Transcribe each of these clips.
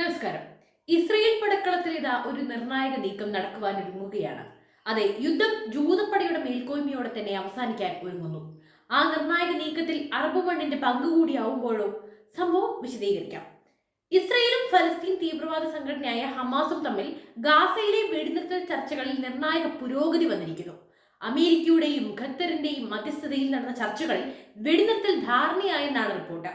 നമസ്കാരം. ഇസ്രയേൽ പടക്കളത്തിൽ ഇതാ ഒരു നിർണായക നീക്കം നടക്കുവാൻ ഒരുങ്ങുകയാണ്. അതെ യുദ്ധം ജൂതപ്പടയുടെ മേൽക്കോയ്മയോടെ തന്നെ അവസാനിക്കാൻ ഒരുങ്ങുന്നു. ആ നിർണായക നീക്കത്തിൽ അറബ് മണ്ണിന്റെ പങ്ക് പങ്കുകൂടിയാവുമ്പോഴോ സംഭവം വിശദീകരിക്കാം. ഇസ്രയേലും ഫലസ്തീൻ തീവ്രവാദ സംഘടനയായ ഹമാസും തമ്മിൽ ഗാസയിലെ വെടിനിർത്തൽ ചർച്ചകളിൽ നിർണായക പുരോഗതി വന്നിരിക്കുന്നു. അമേരിക്കയുടെയും ഖത്തറിന്റെയും മധ്യസ്ഥതയിൽ നടന്ന ചർച്ചകളിൽ വെടിനിർത്തൽ ധാരണയായെന്നാണ് റിപ്പോർട്ട്.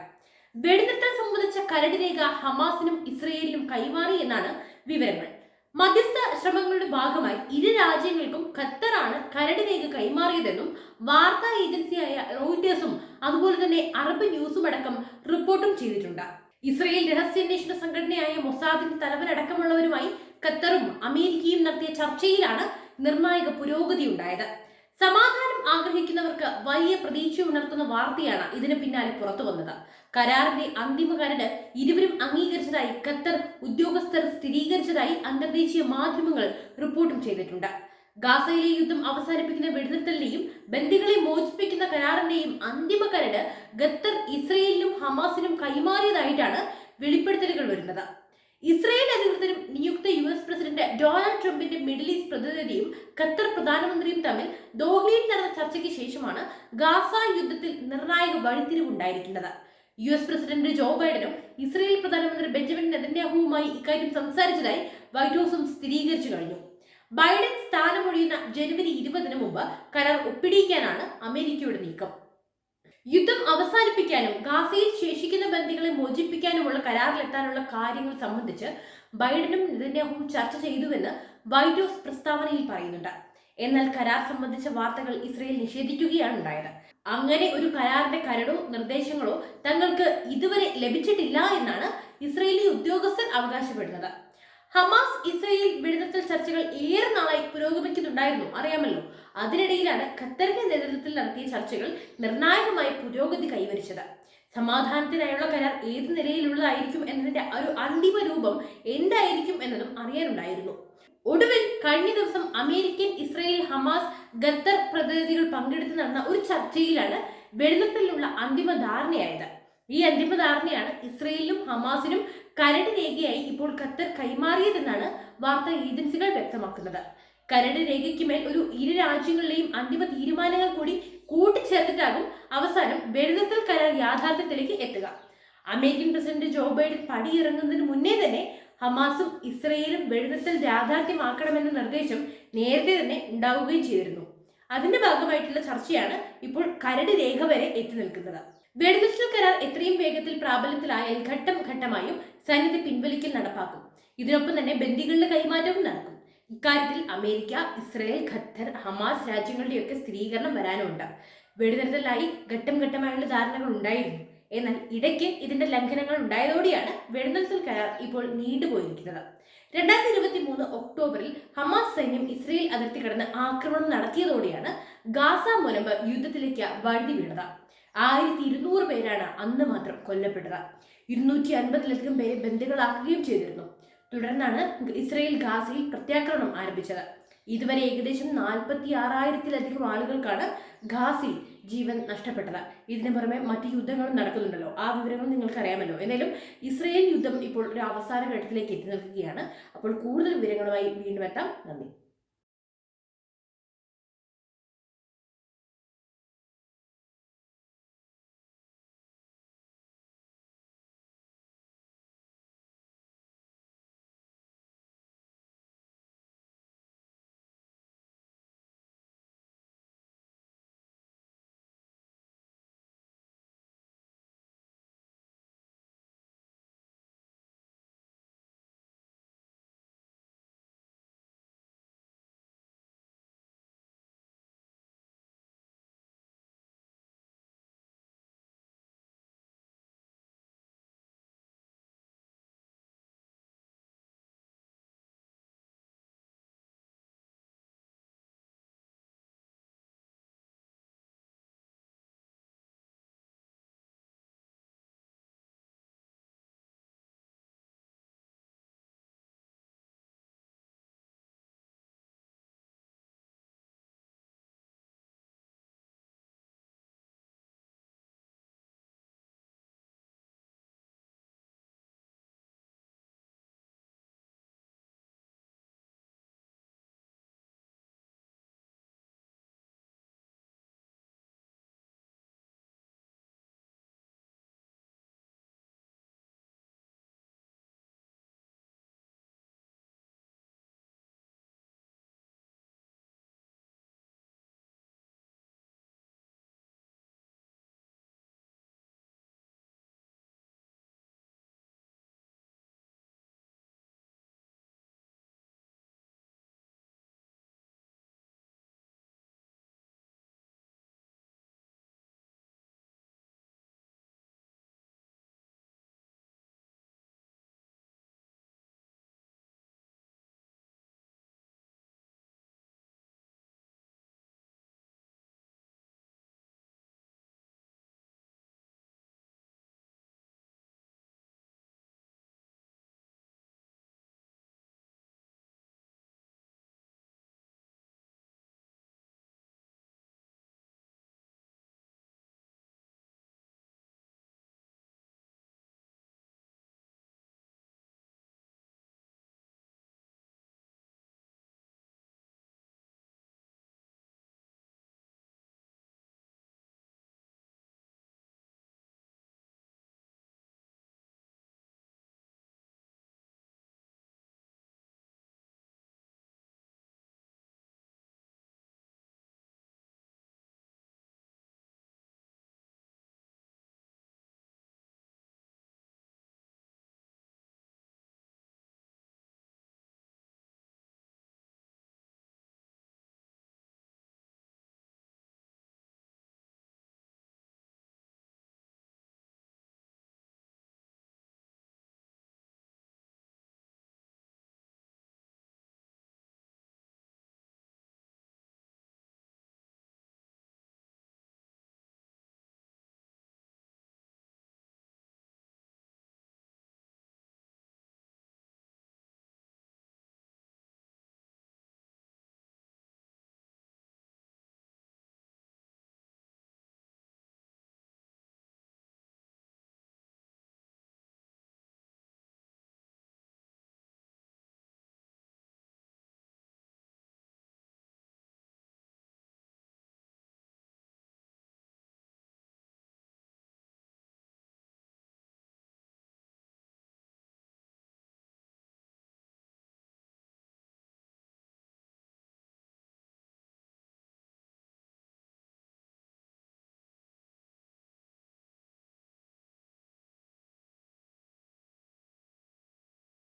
വെടിനിർത്തൽ സംബന്ധിച്ച കരട് രേഖ ഹമാസിനും ഇസ്രയേലിനും കൈമാറി എന്നാണ് വിവരങ്ങൾ. മധ്യസ്ഥ ശ്രമങ്ങളുടെ ഭാഗമായി ഇരു രാജ്യങ്ങൾക്കും ഖത്തറാണ് കരട് രേഖ കൈമാറിയതെന്നും വാർത്താ ഏജൻസിയായ റോയിറ്റേഴ്സും അതുപോലെ തന്നെ അറബ് ന്യൂസും അടക്കം റിപ്പോർട്ടും ചെയ്തിട്ടുണ്ട്. ഇസ്രയേൽ രഹസ്യാന്വേഷണ സംഘടനയായ മൊസാദിന്റെ തലവനടക്കമുള്ളവരുമായി ഖത്തറും അമേരിക്കയും നടത്തിയ ചർച്ചയിലാണ് നിർണായക പുരോഗതി ഉണ്ടായത് സമാധാനം ആഗ്രഹിക്കുന്നവർക്ക് വലിയ പ്രതീക്ഷ ഉണർത്തുന്ന വാർത്തയാണ് ഇതിന് പിന്നാലെ പുറത്തു വന്നത്. കരാറിന്റെ അന്തിമ കരട് ഇരുവരും അംഗീകരിച്ചതായി ഖത്തർ ഉദ്യോഗസ്ഥർ സ്ഥിരീകരിച്ചതായി അന്തർദേശീയ മാധ്യമങ്ങൾ റിപ്പോർട്ടും ചെയ്തിട്ടുണ്ട്. ഗാസയിലെ യുദ്ധം അവസാനിപ്പിക്കുന്ന വെടിനിർത്തലിന്റെയും ബന്ദികളെ മോചിപ്പിക്കുന്ന കരാറിന്റെയും അന്തിമ കരട് ഖത്തർ ഇസ്രയേലിനും ഹമാസിനും കൈമാറിയതായിട്ടാണ് വെളിപ്പെടുത്തലുകൾ വരുന്നത്. ഇസ്രയേൽ അധികൃതരും നിയുക്ത യു എസ് പ്രസിഡന്റ് ഡൊണാൾഡ് ട്രംപിന്റെ മിഡിൽ ഈസ്റ്റ് പ്രതിനിധിയും ഖത്തർ പ്രധാനമന്ത്രിയും തമ്മിൽ ദോഹയിൽ നടന്ന ചർച്ചയ്ക്ക് ശേഷമാണ് ഗാസ യുദ്ധത്തിൽ നിർണായക വഴിത്തിരിവുണ്ടായിരിക്കുന്നത്. യു എസ് പ്രസിഡന്റ് ജോ ബൈഡനും ഇസ്രയേൽ പ്രധാനമന്ത്രി ബെഞ്ചമിൻ നെതന്യാഹുവുമായി ഇക്കാര്യം സംസാരിച്ചതായി വൈറ്റ് ഹൌസും സ്ഥിരീകരിച്ചു കഴിഞ്ഞു. ബൈഡൻ സ്ഥാനമൊഴിയുന്ന ജനുവരി ഇരുപതിന് മുമ്പ് കരാർ ഒപ്പിടിയിക്കാനാണ് അമേരിക്കയുടെ നീക്കം. യുദ്ധം അവസാനിപ്പിക്കാനും ഗാസയിൽ ശേഷിക്കുന്ന ബന്ദികളെ മോചിപ്പിക്കാനുമുള്ള കരാറിലെത്താനുള്ള കാര്യങ്ങൾ സംബന്ധിച്ച് ബൈഡനും നെതന്യാഹും ചർച്ച ചെയ്തുവെന്ന് വൈറ്റ് ഹൗസ് പ്രസ്താവനയിൽ പറയുന്നുണ്ട്. എന്നാൽ കരാർ സംബന്ധിച്ച വാർത്തകൾ ഇസ്രയേൽ നിഷേധിക്കുകയാണ് ഉണ്ടായത് അങ്ങനെ ഒരു കരാറിന്റെ കരടോ നിർദ്ദേശങ്ങളോ തങ്ങൾക്ക് ഇതുവരെ ലഭിച്ചിട്ടില്ല എന്നാണ് ഇസ്രയേലി ഉദ്യോഗസ്ഥർ അവകാശപ്പെടുന്നത്. ഹമാസ് ഇസ്രയേൽ വെടിനിർത്തൽ ചർച്ചകൾ ഏറെ നാളായി പുരോഗമിക്കുന്നുണ്ടായിരുന്നു. അറിയാമല്ലോ അതിനിടയിലാണ് ഖത്തറിന്റെ നേതൃത്വത്തിൽ നടത്തിയ ചർച്ചകൾ നിർണായകമായി പുരോഗതി കൈവരിച്ചത്. സമാധാനത്തിനായുള്ള കരാർ ഏത് നിലയിലുള്ളതായിരിക്കും എന്നതിന്റെ ഒരു അന്തിമ രൂപം എന്തായിരിക്കും എന്നതും അറിയാനുണ്ടായിരുന്നു. ഒടുവിൽ കഴിഞ്ഞ ദിവസം അമേരിക്കൻ ഇസ്രയേൽ ഹമാസ് ഖത്തർ പ്രതിനിധികൾ പങ്കെടുത്ത് നടന്ന ഒരു ചർച്ചയിലാണ് വെടിനിർത്തലിനുള്ള അന്തിമ ധാരണയായത്. ഈ അന്തിമ ധാരണയാണ് ഇസ്രയേലിനും ഹമാസിനും കരട് രേഖയായി ഇപ്പോൾ ഖത്തർ കൈമാറിയതെന്നാണ് വാർത്താ ഏജൻസികൾ വ്യക്തമാക്കുന്നത്. കരട് രേഖയ്ക്ക് മേൽ ഒരു ഇരു രാജ്യങ്ങളിലെയും അന്തിമ തീരുമാനങ്ങൾ കൂടി കൂട്ടിച്ചേർത്തിട്ടാകും അവസാനം വെടിനിർത്തൽ കരാർ യാഥാർത്ഥ്യത്തിലേക്ക് എത്തുക. അമേരിക്കൻ പ്രസിഡന്റ് ജോ ബൈഡൻ പടിയിറങ്ങുന്നതിന് മുന്നേ തന്നെ ഹമാസും ഇസ്രയേലും വെടിനിർത്തൽ യാഥാർത്ഥ്യമാക്കണമെന്ന നിർദ്ദേശം നേരത്തെ തന്നെ ഉണ്ടാവുകയും ചെയ്തിരുന്നു. അതിന്റെ ഭാഗമായിട്ടുള്ള ചർച്ചയാണ് ഇപ്പോൾ കരട് രേഖ വരെ എത്തി നിൽക്കുന്നത്. വെടിനിർത്തൽ കരാർ എത്രയും വേഗത്തിൽ പ്രാബല്യത്തിലായാൽ ഘട്ടം ഘട്ടമായും സൈന്യത്തെ പിൻവലിക്കൽ നടപ്പാക്കും. ഇതിനൊപ്പം തന്നെ ബന്ദികളുടെ കൈമാറ്റവും നടക്കും. ഇക്കാര്യത്തിൽ അമേരിക്ക ഇസ്രയേൽ ഖത്തർ ഹമാസ് രാജ്യങ്ങളുടെയൊക്കെ സ്ഥിരീകരണം വരാനുണ്ട്. വെടിനിർത്തലായി ഘട്ടം ഘട്ടമായുള്ള ധാരണകൾ ഉണ്ടായിരുന്നു. എന്നാൽ ഇടയ്ക്ക് ഇതിന്റെ ലംഘനങ്ങൾ ഉണ്ടായതോടെയാണ് വെടിനിർത്തൽ കരാർ ഇപ്പോൾ നീണ്ടുപോയിരിക്കുന്നത്. രണ്ടായിരത്തി ഇരുപത്തി മൂന്ന് ഒക്ടോബറിൽ ഹമാസ് സൈന്യം ഇസ്രയേൽ അതിർത്തി കടന്ന് ആക്രമണം നടത്തിയതോടെയാണ് ഗാസ മുനമ്പ് യുദ്ധത്തിലേക്ക് വഴുതി വീണത് ആയിരത്തി ഇരുന്നൂറ് പേരാണ് അന്ന് മാത്രം കൊല്ലപ്പെട്ടത്. ഇരുന്നൂറ്റി അൻപതിലധികം പേരെ ബന്ദികളാക്കുകയും ചെയ്തിരുന്നു. തുടർന്നാണ് ഇസ്രയേൽ ഗാസയിൽ പ്രത്യാക്രമണം ആരംഭിച്ചത്. ഇതുവരെ ഏകദേശം നാൽപ്പത്തി ആറായിരത്തിലധികം ആളുകൾക്കാണ് ഗാസയിൽ ജീവൻ നഷ്ടപ്പെട്ടത്. ഇതിനു പുറമെ മറ്റ് യുദ്ധങ്ങളും നടക്കുന്നുണ്ടല്ലോ. ആ വിവരങ്ങൾ നിങ്ങൾക്ക് അറിയാമല്ലോ എന്തായാലും ഇസ്രയേൽ യുദ്ധം ഇപ്പോൾ ഒരു അവസാന ഘട്ടത്തിലേക്ക് എത്തി നിൽക്കുകയാണ്. അപ്പോൾ കൂടുതൽ വിവരങ്ങളുമായി വീണ്ടും എത്താം. നന്ദി.